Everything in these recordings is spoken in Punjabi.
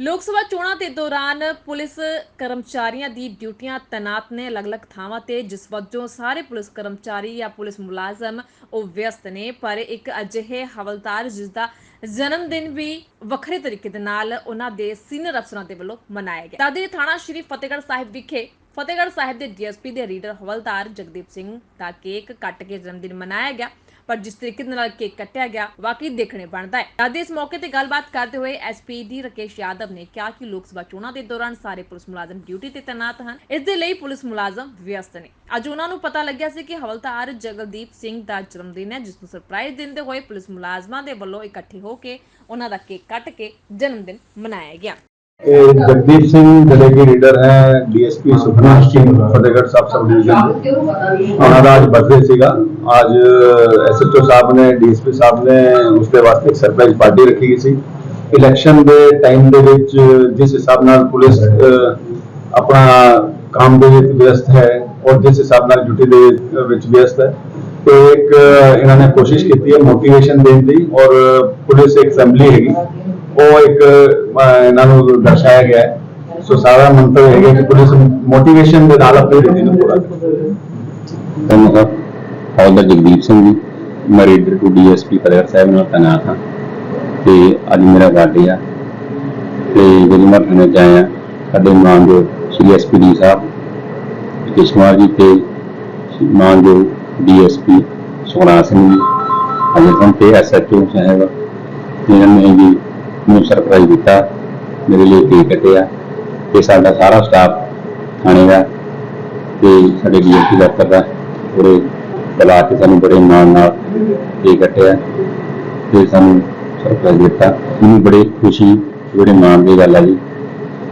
ਲੋਕ ਸਭਾ ਚੋਣਾਂ ਦੇ ਦੌਰਾਨ ਪੁਲਿਸ ਕਰਮਚਾਰੀਆਂ ਦੀ ਡਿਊਟੀਆਂ ਤੈਨਾਤ ਨੇ ਅਲੱਗ-ਅਲੱਗ ਥਾਵਾਂ ਤੇ, ਜਿਸ ਵਜੋਂ ਸਾਰੇ ਪੁਲਿਸ ਕਰਮਚਾਰੀ ਜਾਂ ਪੁਲਿਸ ਮੁਲਾਜ਼ਮ ਉਹ ਵਿਅਸਤ ਨੇ। ਪਰ ਇੱਕ ਅਜਿਹੇ ਹਵਲਦਾਰ, ਜਿਸ ਦਾ ਜਨਮ ਦਿਨ ਵੀ ਵੱਖਰੇ ਤਰੀਕੇ ਦੇ ਨਾਲ ਉਹਨਾਂ ਦੇ ਸੀਨੀਅਰ ਅਫਸਰਾਂ ਦੇ ਵੱਲੋਂ ਮਨਾਇਆ ਗਿਆ। ਤਦੇ ਥਾਣਾ ਸ਼੍ਰੀ ਫਤਿਹਗੜ੍ਹ ਸਾਹਿਬ ਵਿਖੇ ਫਤਿਹਗੜ੍ਹ ਸਾਹਿਬ ਦੇ ਡੀਐਸਪੀ ਦੇ ਰੀਡਰ ਹਵਲਦਾਰ ਜਗਦੀਪ ਸਿੰਘ ਦਾ ਕੇਕ ਕੱਟ ਕੇ ਜਨਮ ਦਿਨ ਮਨਾਇਆ ਗਿਆ। ਪਰ ਜਿਸ ਤਰੀਕੇ ਦੇ ਨਾਲ ਕੇਕ ਕੱਟਿਆ ਗਿਆ, ਵਾਕਈ ਦੇਖਣੇ ਬਣਦਾ ਹੈ। ਤਦ ਇਸ ਮੌਕੇ ਤੇ ਗੱਲਬਾਤ ਕਰਦੇ ਹੋਏ ਐਸਪੀਡੀ ਰਕੇਸ਼ ਯਾਦਵ ਨੇ ਕਿਹਾ ਕਿ ਲੋਕ ਸਭਾ ਚੋਣਾਂ ਦੇ ਦੌਰਾਨ ਸਾਰੇ ਪੁਲਿਸ ਮੁਲਾਜ਼ਮ ਡਿਊਟੀ ਤੇ ਤੈਨਾਤ ਹਨ। ਇਸ ਦੇ ਲਈ ਪੁਲਿਸ ਮੁਲਾਜ਼ਮ ਵਿਅਸਤ ਨੇ। ਅੱਜ ਉਹਨਾਂ ਨੂੰ ਪਤਾ ਲੱਗਿਆ ਸੀ ਕਿ ਹਵਲਦਾਰ ਜਗਲਦੀਪ ਸਿੰਘ ਦਾ ਜਨਮ ਦਿਨ ਹੈ, ਜਿਸ ਨੂੰ ਸਰਪ੍ਰਾਈਜ਼ ਦਿੰਦੇ ਹੋਏ ਪੁਲਿਸ ਮੁਲਾਜ਼ਮਾਂ ਦੇ ਵੱਲੋਂ ਇਕੱਠੇ ਹੋ ਕੇ ਉਹਨਾਂ ਦਾ ਕੇਕ ਕੱਟ ਕੇ ਜਨਮ ਦਿਨ ਮਨਾਇਆ ਗਿਆ। ਇਹ ਜਗਦੀਪ ਸਿੰਘ ਜਿਹੜੇ ਕਿ ਲੀਡਰ ਹੈ, DSP Sukhna Singh, Fatehgarh Sahib sub division ਉਹਨਾਂ ਦਾ ਅੱਜ ਬਰਥਡੇ ਸੀਗਾ। ਅੱਜ ਐਸਐਚਓ ਸਾਹਿਬ ਨੇ, ਡੀਐਸਪੀ ਸਾਹਿਬ ਨੇ ਉਸਦੇ ਵਾਸਤੇ ਇੱਕ ਸਰਪ੍ਰਾਈਜ਼ ਪਾਰਟੀ ਰੱਖੀ ਗਈ ਸੀ। ਇਲੈਕਸ਼ਨ ਦੇ ਟਾਈਮ ਦੇ ਵਿੱਚ ਜਿਸ ਹਿਸਾਬ ਨਾਲ ਪੁਲਿਸ ਆਪਣਾ ਕੰਮ ਦੇ ਵਿੱਚ ਵਿਅਸਤ ਹੈ ਔਰ ਜਿਸ ਹਿਸਾਬ ਨਾਲ ਡਿਊਟੀ ਦੇ ਵਿੱਚ ਵਿਅਸਤ ਹੈ, ਤੇ ਇੱਕ ਇਹਨਾਂ ਨੇ ਕੋਸ਼ਿਸ਼ ਕੀਤੀ ਹੈ ਮੋਟੀਵੇਸ਼ਨ ਦੇਣ ਦੀ ਔਰ ਪੁਲਿਸ ਇੱਕ ਅਸੈਂਬਲੀ ਹੈਗੀ। ਉਹ ਇੱਕ ਇਹਨਾਂ ਨੂੰ ਦਰਸਾਇਆ ਗਿਆ। ਹੈ ਸੋ ਸਾਰਾ ਮੰਤਵ ਹੈਗਾ ਕਿ ਪੁਲਿਸ ਮੋਟੀਵੇਸ਼ਨ ਦੇ ਨਾਲ ਆਪਣੀ ਡਿਊਟੀ ਨੂੰ ਪੂਰਾ ਕਰੇ। ਧੰਨਵਾਦ ਹੌਲਦਾਰ ਜਗਦੀਪ ਸਿੰਘ ਜੀ, ਮੈਂ reader to DSP Fatehgarh Sahib ਨਾਲ ਤੈਨਾਤ ਹਾਂ। ਤੇ ਅੱਜ ਮੇਰਾ ਬਰਥਡੇ ਆ। ਤੇ ਜਦੋਂ ਮੈਂ ਥਾਣੇ ਚ ਸਾਡੇ ਮਾਨਯੋਗ ਸ਼੍ਰੀ ਐਸਪੀ ਡੀ ਸਾਹਿਬ ਰਕੇਸ਼ ਕੁਮਾਰ ਜੀ ਤੇ ਮਾਨਯੋਗ ਡੀਐਸਪੀ ਸੋਨਾ ਸਿੰਘ ਜੀ, ਅਜੇ ਸਿੰਘ ਤੇ ਐਸਐਚਓ ਸਾਹਿਬ ਇਹਨਾਂ ਨੇ ਵੀ ਮੈਨੂੰ ਸਰਪ੍ਰਾਈਜ਼ ਦਿੱਤਾ ਮੇਰੇ ਲਈ ਕੇਕ ਕੱਟਿਆ ਤੇ ਸਾਡਾ ਸਾਰਾ ਸਟਾਫ ਥਾਣੇ ਦਾ ਤੇ ਸਾਡੇ ਡੀਐਸਪੀ ਦਫ਼ਤਰ ਦਾ ਪੂਰੇ ਬੁਲਾ ਕੇ ਸਾਨੂੰ ਬੜੇ ਮਾਣ ਨਾਲ ਇਹ ਕੱਟਿਆ ਤੇ ਸਾਨੂੰ ਸਰਪ੍ਰਾਈਜ਼ ਦਿੱਤਾ। ਮੈਨੂੰ ਬੜੀ ਖੁਸ਼ੀ ਬੜੇ ਮਾਣ ਦੀ ਗੱਲ ਹੈ ਜੀ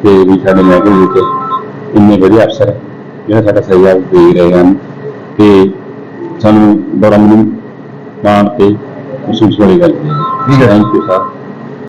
ਤੇ ਵੀ ਸਾਡੇ ਮਹਿਕਮੇ ਵਿੱਚ ਇੰਨੇ ਵਧੀਆ ਅਫਸਰ ਜਿਹੜਾ ਸਾਡਾ ਸਹਿਯੋਗ ਦੇ ਰਹੇ ਹਨ ਤੇ ਸਾਨੂੰ ਬੜਾ ਮੈਨੂੰ ਮਾਣ ਤੇ ਮਹਿਸੂਸ ਹੋਈ ਗੱਲ ਹੈ। Thank you sir